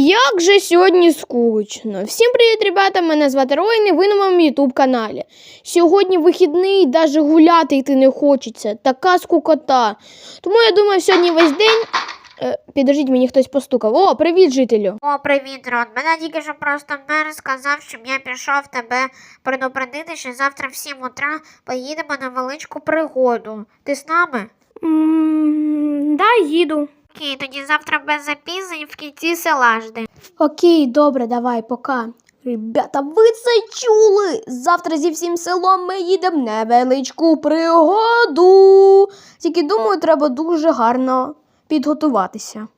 Як же сьогодні скучно. Всім привіт, ребята! Мене звати Роїн і ви на моєму ютуб каналі. Сьогодні вихідний, навіть гуляти йти не хочеться. Така скукота. Тому я думаю, сьогодні весь день. Е, підождіть, мені хтось постукав. О, привіт, жителю. О, привіт, Рон. Мене тільки що просто мер сказав, щоб я пішов тебе предупредити, що завтра в 7 утра поїдемо на величку пригоду. Ти з нами? м да, їду. Окей, тоді завтра без запізнень в кінці села жди. Окей, добре, давай, пока. Ребята, ви це чули? Завтра зі всім селом ми їдемо невеличку пригоду. Тільки думаю, треба дуже гарно підготуватися.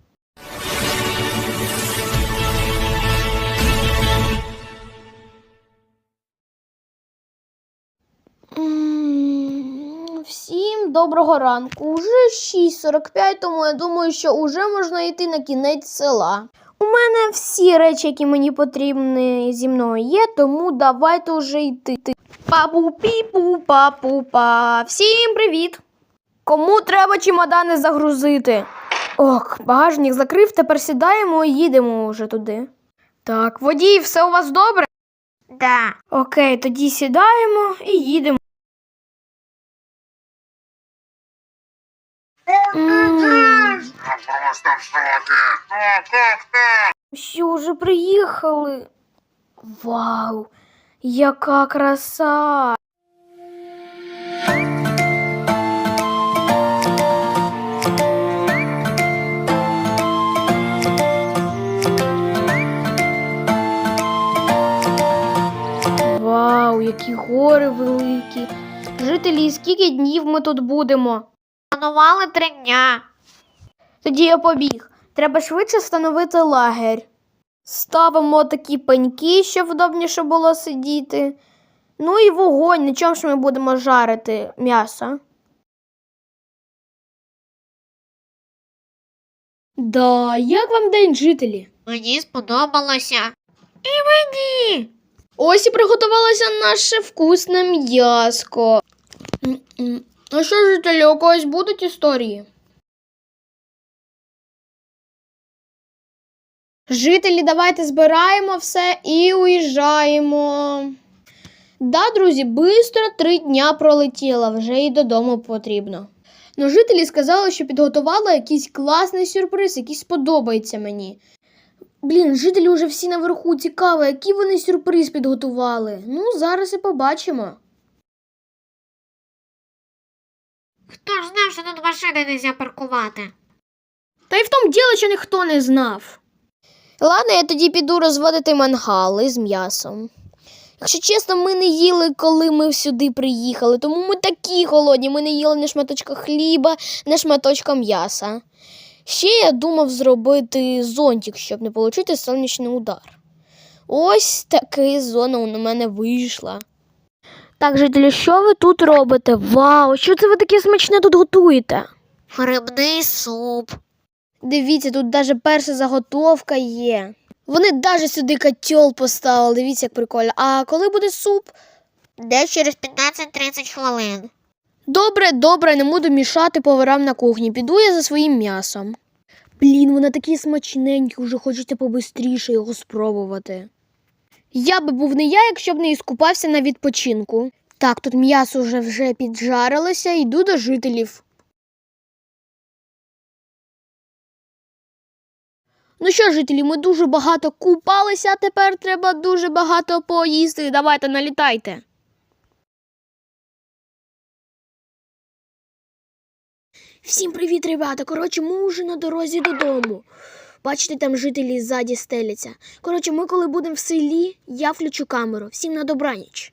Всім доброго ранку. Уже 6.45, тому я думаю, що уже можна йти на кінець села. У мене всі речі, які мені потрібні зі мною є, тому давайте вже йти. Папу піпу, папу па. Всім привіт! Кому треба чемодани загрузити? Ох, багажник закрив, тепер сідаємо і їдемо вже туди. Так, водій, все у вас добре? Да. Окей, тоді сідаємо і їдемо. Просто в как так? Що вже приїхали? Вау, яка краса! Вау, які гори великі. Жителі, скільки днів ми тут будемо? Планували три дня. Тоді я побіг. Треба швидше встановити лагерь. Ставимо такі пеньки, щоб вдобніше було сидіти. Ну і вогонь, на чому ж ми будемо жарити м'ясо. Да, як вам день жителі? Мені сподобалося. І мені. Ось і приготувалося наше вкусне м'яско. М-м. Ну що, жителі, у когось будуть історії? Жителі, давайте збираємо все і уїжджаємо. Да, друзі, бистро три дня пролетіло, вже і додому потрібно. Ну, жителі сказали, що підготували якийсь класний сюрприз, який сподобається мені. Блін, жителі вже всі наверху цікаво, який вони сюрприз підготували. Ну, зараз і побачимо. Хто ж знав, що тут машини не можна паркувати? Та й в тому діло, що ніхто не знав. Ладно, я тоді піду розводити мангали з м'ясом. Якщо чесно, ми не їли, коли ми сюди приїхали, тому ми такі голодні. Ми не їли ні шматочка хліба, ні шматочка м'яса. Ще я думав зробити зонтик, щоб не отримати сонячний удар. Ось таки зона у мене вийшла. Так, жителі, що ви тут робите? Вау, що це ви таке смачне тут готуєте? Грибний суп. Дивіться, тут навіть перша заготовка є. Вони навіть сюди котел поставили, дивіться, як прикольно. А коли буде суп? Десь через 15-30 хвилин. Добре, добре, не буду мішати поварам на кухні. Піду я за своїм м'ясом. Блін, вони такі смачненькі, вже хочеться побистріше його спробувати. Я би був не я, якщо б не іскупався на відпочинку. Так, тут м'ясо вже вже піджарилося, йду до жителів. Ну що, жителі, ми дуже багато купалися, а тепер треба дуже багато поїсти. Давайте налітайте. Всім привіт, ребята. Коротше, ми вже на дорозі додому. Бачите, там жителі ззаді стеляться. Коротше, ми коли будемо в селі, я включу камеру. Всім на добраніч.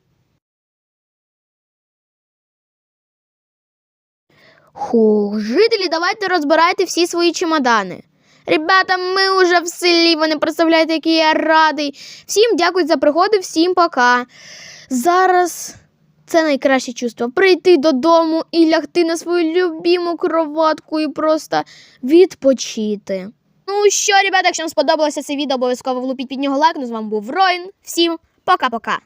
Хух, жителі, давайте розбирайте всі свої чемодани. Ребята, ми вже в селі, ви не представляєте, який я радий. Всім дякую за пригоди, всім пока. Зараз це найкраще чувство. Прийти додому і лягти на свою любиму кроватку і просто відпочити. Ну що, ребята, якщо вам сподобалося це відео, обов'язково влупіть під нього лайк. Ну, з вами був Роїн. Всім пока-пока.